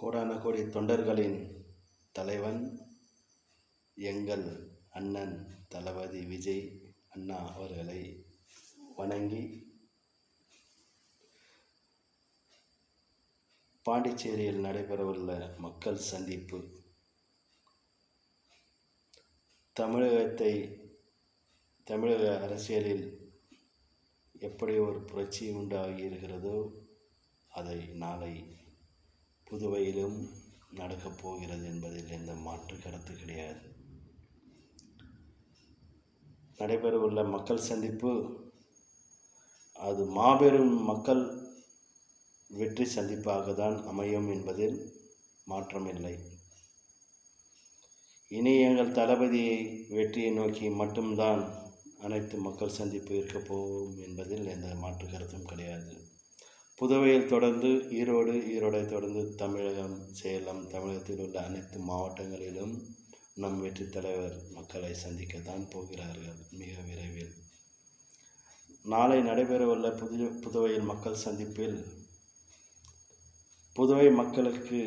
கோடான கோடி தொண்டர்களின் தலைவன் எங்கள் அண்ணன் தளபதி விஜய் அண்ணா அவர்களை வணங்கி பாண்டிச்சேரியில் நடைபெறவுள்ள மக்கள் சந்திப்பு. தமிழகத்தை தமிழக அரசியலில் எப்படி ஒரு புரட்சி உண்டாகி இருக்கிறதோ அதை நாளை புதுவையிலும் நடக்கப் போகிறது என்பதில் எந்த மாற்று கருத்து கிடையாது. நடைபெறவுள்ள மக்கள் சந்திப்பு அது மாபெரும் மக்கள் வெற்றி சந்திப்பாக தான் அமையும் என்பதில் மாற்றமில்லை இனி எங்கள் தளபதியை வெற்றியை நோக்கி மட்டும்தான் அனைத்து மக்கள் சந்திப்பு இருக்கப் போகும் என்பதில் எந்த மாற்று கருத்தும் கிடையாது. புதுவையில் தொடர்ந்து ஈரோடு ஈரோடை தொடர்ந்து தமிழகம் சேலம் தமிழகத்தில் உள்ள அனைத்து மாவட்டங்களிலும் நம் வெற்றி தலைவர் மக்களை சந்திக்கத்தான் போகிறார்கள் மிக விரைவில். நாளை நடைபெறவுள்ள புது புதுவையில் மக்கள் சந்திப்பில் புதுவை மக்களுக்கு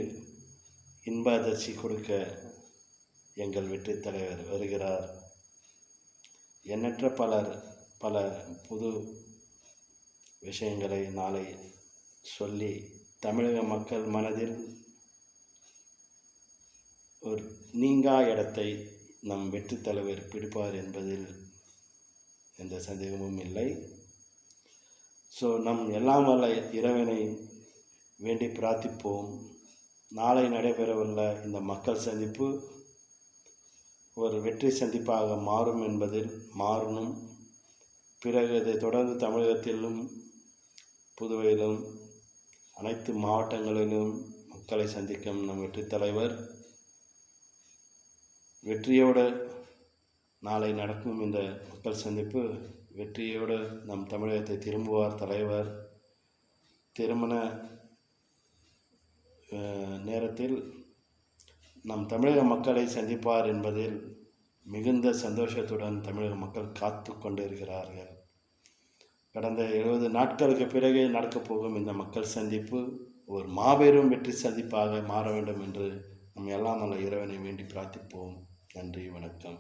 இன்ப அதிர்ச்சி கொடுக்க எங்கள் வெற்றி தலைவர் வருகிறார். எண்ணற்ற பலர் பல புது விஷயங்களை நாளை சொல்லி தமிழக மக்கள் மனதில் ஒரு நீங்கா இடத்தை நம் வெற்றி தலைவர் பிடிப்பார் என்பதில் எந்த சந்தேகமும் இல்லை. ஸோ நம் எல்லாம் வல்ல இறைவனை வேண்டி பிரார்த்திப்போம். நாளை நடைபெறவுள்ள இந்த மக்கள் சந்திப்பு ஒரு வெற்றி சந்திப்பாக மாறும் என்பதில் மாறணும். பிறகு இதை தொடர்ந்து தமிழகத்திலும் புதுவையிலும் அனைத்து மாவட்டங்களிலும் மக்களை சந்திக்கும் நம் வெற்றி தலைவர். வெற்றியோடு நாளை நடக்கும் இந்த மக்கள் சந்திப்பு வெற்றியோடு நம் தமிழகத்தை திரும்புவார் தலைவர். திருமண நேரத்தில் நம் தமிழக மக்களை சந்திப்பார் என்பதில் மிகுந்த சந்தோஷத்துடன் தமிழக மக்கள் காத்து கொண்டிருக்கிறார்கள். கடந்த எழுபது நாட்களுக்கு பிறகு நடக்கப் போகும் இந்த மக்கள் சந்திப்பு ஒரு மாபெரும் வெற்றி சந்திப்பாக மாற வேண்டும் என்று நம் எல்லாம் நல்ல இறைவனை வேண்டி பிரார்த்திப்போம். நன்றி வணக்கம்.